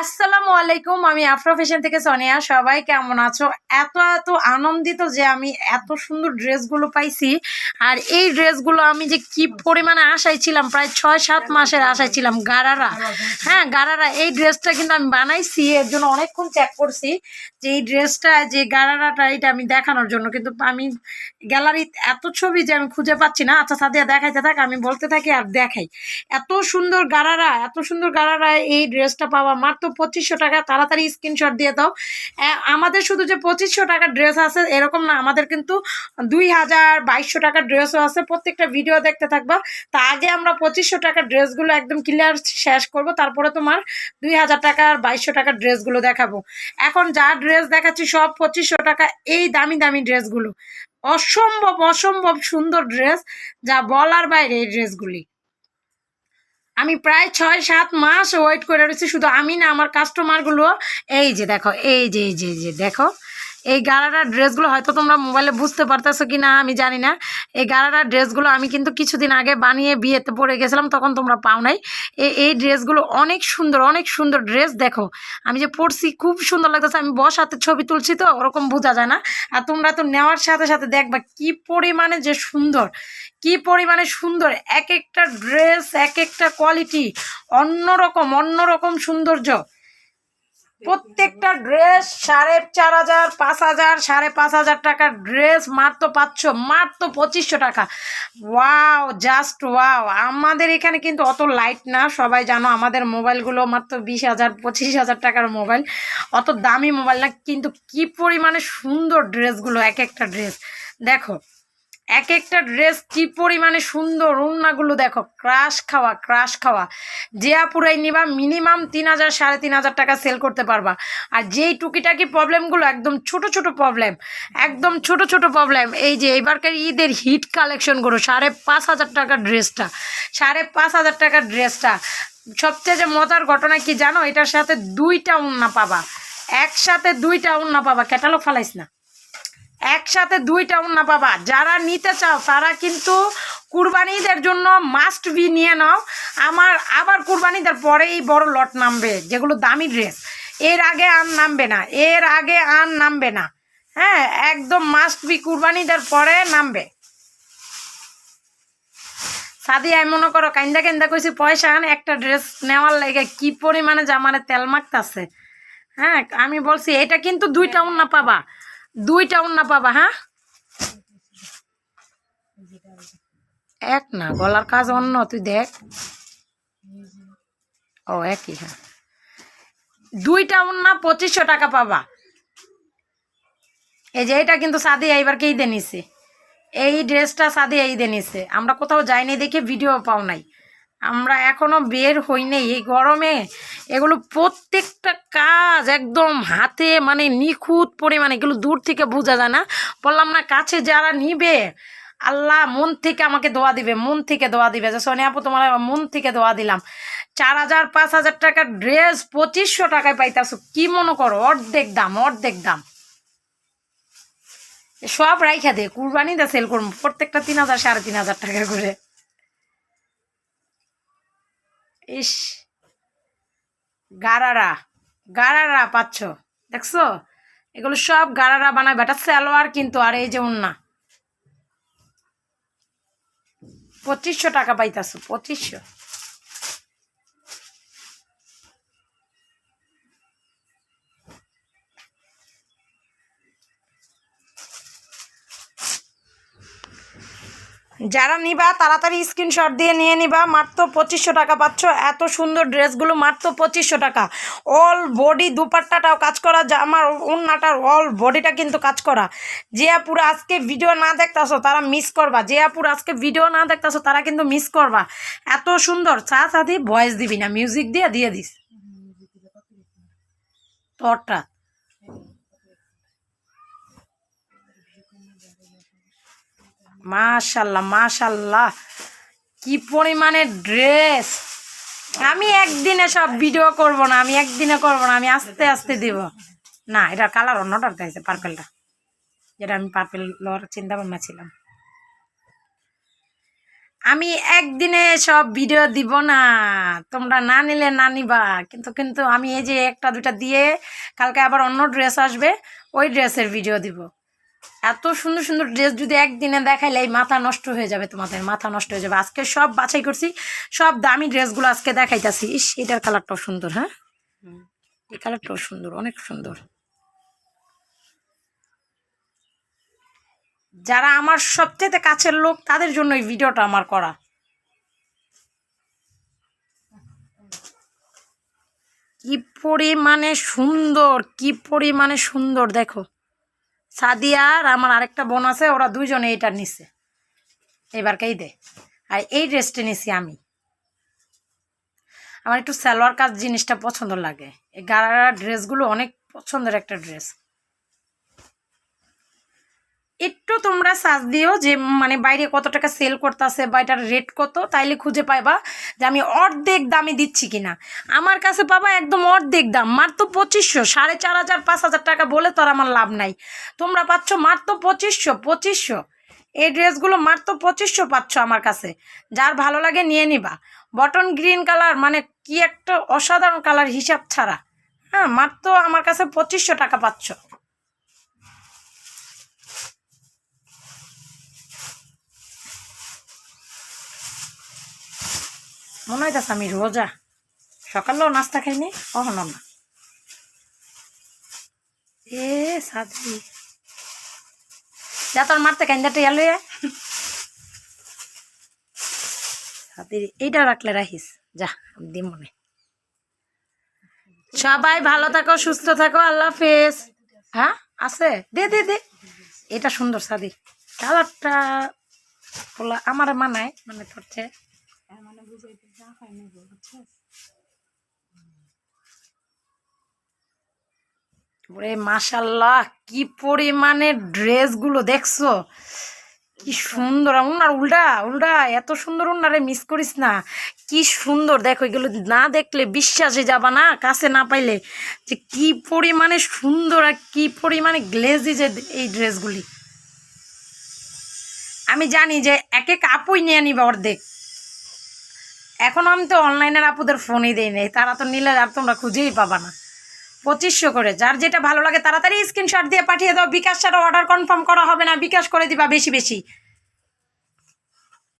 আসসালামু আলাইকুম, আমি আফরা ফ্যাশন থেকে সোনিয়া সবাই কেমন আছো? এত এত আনন্দিত যে আমি এত সুন্দর ড্রেসগুলো পাইছি। আর এই ড্রেসগুলো আমি যে কি পরিমাণে আশায় ছিলাম, প্রায় ছয় সাত মাসের আশায় ছিলাম, গারারা। হ্যাঁ গারারা, এই ড্রেসটা কিন্তু আমি বানাইছি, এর জন্য অনেকক্ষণ চেক করছি যে এই ড্রেসটা, যে গারারাটা, এটা আমি দেখানোর জন্য। কিন্তু আমি গ্যালারি এত ছবি যে আমি খুঁজে পাচ্ছি না। আচ্ছা সাদিয়া, দেখাইতে থাক, আমি বলতে থাকি আর দেখাই। এত সুন্দর গারারা, এত সুন্দর গারারা এই ড্রেসটা পাওয়া মাত্র পঁচিশশো টাকা, তাড়াতাড়ি স্ক্রিনশট দিয়ে দাও। আমাদের শুধু যে পঁচিশশো টাকার ড্রেস আছে, এরকম না, আমাদের কিন্তু দুই হাজার বাইশশো টাকার ড্রেসও আছে। প্রত্যেকটা ভিডিও দেখতে থাকবা। তা আগে আমরা পঁচিশশো টাকার ড্রেসগুলো একদম ক্লিয়ার শেষ করব, তারপরে তোমার দুই হাজার টাকার বাইশশো টাকার ড্রেসগুলো দেখাবো। এখন যা ড্রেস দেখাচ্ছি, সব পঁচিশশো টাকা এই দামি দামি ড্রেসগুলো অসম্ভব অসম্ভব সুন্দর ড্রেস যা বলার বাইরে এই ড্রেসগুলি আমি প্রায় ছয়, সাত মাস ওয়েট করে রয়েছি। শুধু আমি না, আমার কাস্টমারগুলো এই যে দেখো এই যে এই যে, দেখো। এই গাড়াটার ড্রেসগুলো হয়তো তোমরা মোবাইলে বুঝতে পারতেছো কি না আমি জানি না। এই গাড়াটার ড্রেসগুলো আমি কিন্তু কিছুদিন আগে বানিয়ে বিয়েতে পরে গেছিলাম, তখন তোমরা পাও নাই। এই ড্রেসগুলো অনেক সুন্দর অনেক সুন্দর ড্রেস দেখো। আমি যে পরছি, খুব সুন্দর লাগতেছে। আমি বসাতে ছবি তুলছি তো, ওরকম বোঝা যায় না। আর তোমরা তো নেওয়ার সাথে সাথে দেখবা কি পরিমাণে যে সুন্দর, কি পরিমাণে সুন্দর। এক একটা ড্রেস এক একটা কোয়ালিটি, অন্যরকম অন্যরকম সৌন্দর্য। প্রত্যেকটা ড্রেস সাড়ে চার হাজার, পাঁচ হাজার, সাড়ে পাঁচ হাজার টাকার ড্রেস মাত্র পাচ্ছ মাত্র পঁচিশশো টাকা। ওয়াও জাস্ট ওয়াও আমাদের এখানে কিন্তু অত লাইট না, সবাই জানো আমাদের মোবাইলগুলো মাত্র বিশ হাজার, পঁচিশ হাজার টাকার মোবাইল অত দামি মোবাইল না, কিন্তু কি পরিমাণে সুন্দর ড্রেসগুলো এক একটা ড্রেস দেখো এক একটা ড্রেস কি পরিমাণে সুন্দর, উন্নাগুলো দেখো ক্রাশ খাওয়া ক্রাশ খাওয়া। যে আপুরাই নিবা মিনিমাম তিন হাজার, সাড়ে তিন হাজার টাকা সেল করতে পারবা। আর যেই টুকিটাকি প্রবলেমগুলো একদম ছোট ছোট প্রবলেম একদম ছোট ছোট প্রবলেম এই যে এবারকার ঈদের হিট কালেকশনগুলো সাড়ে পাঁচ হাজার টাকার ড্রেসটা সাড়ে পাঁচ হাজার টাকার ড্রেসটা সবচেয়ে যে মজার ঘটনা কি জানো? এটার সাথে দুইটা উন্না পাবা। একসাথে দুইটা উন্না পাবা। ক্যাটালগ ফালাইস না। একসাথে দুইটা উন্না পাবা। যারা নিতে চাও, তারা কিন্তু কুরবানিদের জন্য মাস্ট বি নিয়ে নাও। আমার আবার কুরবানিদের পরেই বড় লট নামবে, যেগুলো দামি ড্রেস এর আগে আর নামবে না, এর আগে আর নামবে না। হ্যাঁ একদম মাস্ট বি কুরবানিদের পরে নামবে। সাদি, আমি মনে করো কান্দা কান্দা কইছি, পয়সা আন, একটা ড্রেস নেওয়ার লাগে কি পরিমাণে জামারে তেল মাখতাছে? হ্যাঁ আমি বলছি, এটা কিন্তু দুইটা উন্না পাবা। দুইটা উন্না পাবা হ্যাঁ? এক না, গলার কাজ অন্য, তুই দেখ। ও, একই হ্যাঁ। দুইটা উন্না পঁচিশশো টাকা পাবা। এই যে এটা কিন্তু সাদি এইবারকে ঈদে নিছে? এই ড্রেসটা সাদি ঈদে নিছে। আমরা কোথাও যাইনি দেখে ভিডিও পাও নাই। আমরা এখনও বের হই এই গরমে এগুলো প্রত্যেকটা কাজ একদম হাতে মানে নিখুঁত পরিমাণে, এগুলো দূর থেকে বোঝা যায় না। বললাম না, কাছে যারা নিবে, আল্লাহ মন থেকে আমাকে দোয়া দিবে, মন থেকে দোয়া দিবে। যে সোনিয়া আপু, তোমার মন থেকে দোয়া দিলাম। চার হাজার, পাঁচ হাজার টাকার ড্রেস পঁচিশশো টাকায় পাইতাছো, কি মনে করো? অর্ধেক দাম অর্ধেক দাম। সব রাইখা দে কুরবানিতে সেল করব প্রত্যেকটা তিন হাজার, সাড়ে তিন হাজার টাকা করে। ইস, গারারা গারারা পাচ্ছ, দেখছ? এগুলো সব গারারা বানায় বেটা, সালোয়ার কিন্তু, আর এই যে না পঁচিশশো টাকা পাইতাছো, পঁচিশশো। যারা নিবা, তাড়াতাড়ি স্ক্রিনশট দিয়ে নিয়ে নিবা। মাত্র পঁচিশশো টাকা পাচ্ছ। এত সুন্দর ড্রেসগুলো, মাত্র পঁচিশশো টাকা। অল বডি দুপাট্টাটাও কাজ করা। যা আমার উন্নাটার অল বডিটা কিন্তু কাজ করা। যে আপুরা আজকে ভিডিও না দেখতেছো, তারা মিস করবা। যে আপুরা আজকে ভিডিও না দেখতেছো, তারা কিন্তু মিস করবা। এত সুন্দর। চা সাথে ভয়েস দিবি না। মিউজিক দিয়ে দিয়ে দিস। তোরটা। মাশাল্লাহ মাশাল্লাহ। কি পরিমাণে ড্রেস আমি একদিনে সব ভিডিও করব না, আমি একদিনে করব না, আমি আস্তে আস্তে দিব। না, এটা কালার অন্যটার চাইছে পার্পেলটা যেটা আমি পার্পেল লওয়ার চিন্তা ভাবনা ছিলাম। আমি একদিনে সব ভিডিও দিব না, তোমরা না নিলে না নিবা। কিন্তু কিন্তু আমি এই যে একটা দুটা দিয়ে কালকে আবার অন্য ড্রেস আসবে, ওই ড্রেসের ভিডিও দিব। এত সুন্দর সুন্দর ড্রেস যদি একদিনে দেখাইলে এই মাথা নষ্ট হয়ে যাবে তোমাদের মাথা নষ্ট হয়ে যাবে। আজকে সব বাছাই করছি সব দামি ড্রেসগুলো আজকে দেখাইতাছি। ইস এটার কালারটাও সুন্দর হ্যাঁ? এই কালারটাও সুন্দর অনেক সুন্দর। যারা আমার সবচেয়ে কাছের লোক তাদের জন্য এই ভিডিওটা আমার করা। কি পরিমাণে সুন্দর কি পরিমাণে সুন্দর দেখো। সাদিয়া আর আমার আরেকটা বোন আছে, ওরা দুইজনে এটা নিছে। এবারকেই দে? আর এই ড্রেসটা নিছি আমি। আমার একটু সালোয়ার কাজ জিনিসটা পছন্দ লাগে। এই গাড়ার ড্রেসগুলো অনেক পছন্দের একটা ড্রেস। একটু তোমরা সাজ দিও যে মানে বাইরে কত টাকা সেল করতেছে বা এটার রেট কত, তাইলে খুঁজে পাইবা যে আমি অর্ধেক দামে দিচ্ছি কিনা। আমার কাছে পাবা একদম অর্ধেক দাম, মাত্র পঁচিশশো, সাড়ে চার হাজার, পাঁচ হাজার টাকা বলে তো আমার লাভ নাই। তোমরা পাচ্ছ মাত্র পঁচিশশো পঁচিশশো। এই ড্রেসগুলো মাত্র পঁচিশশো পাচ্ছ আমার কাছে। যার ভালো লাগে নিয়ে নিবা। বটন গ্রিন কালার মানে কি একটা অসাধারণ কালার হিসাব ছাড়া। হ্যাঁ মাত্র আমার কাছে পঁচিশশো টাকা পাচ্ছ। মনে হইতাছে আমি রোজা। সকালেও নাস্তা খাইনি, কখনো না। এ সাদি যা তোর মারতে কাইন্দাটা ইয়ালো সাদি এইটা রাখলে রাখিস। যা দি মনে। সবাই ভালো থাকো, সুস্থ থাকো, আল্লাহ হাফেজ। হ্যাঁ আছে? দে দে দে। এটা সুন্দর সাদি কালারটা আমার মানায় মানে তোর চেয়ে ওরে মাশাল্লাহ কি পরিমাণে ড্রেসগুলো দেখছ? কি সুন্দর, উনার উল্টা উল্টা, এত সুন্দর উনারে মিস করিস না। কি সুন্দর, দেখো এগুলো না দেখলে বিশ্বাসে যাবা না, কাছে না পাইলে। যে কি পরিমাণে সুন্দর আর কি পরিমাণে গ্লেজি যে এই ড্রেসগুলি। আমি জানি যে এক এক আপুই নিয়ে নিবে অর্ধেক। এখন আমি তো অনলাইনের আপুদের ফোনই দিই নেই। তারা তো নিলে আর তোমরা খুঁজেই পাবা না। পঁচিশশো করে। যার যেটা ভালো লাগে তাড়াতাড়ি স্ক্রিনশট দিয়ে পাঠিয়ে দাও। বিকাশ ছাড়া অর্ডার কনফার্ম করা হবে না। বিকাশ করে দিবা বেশি বেশি।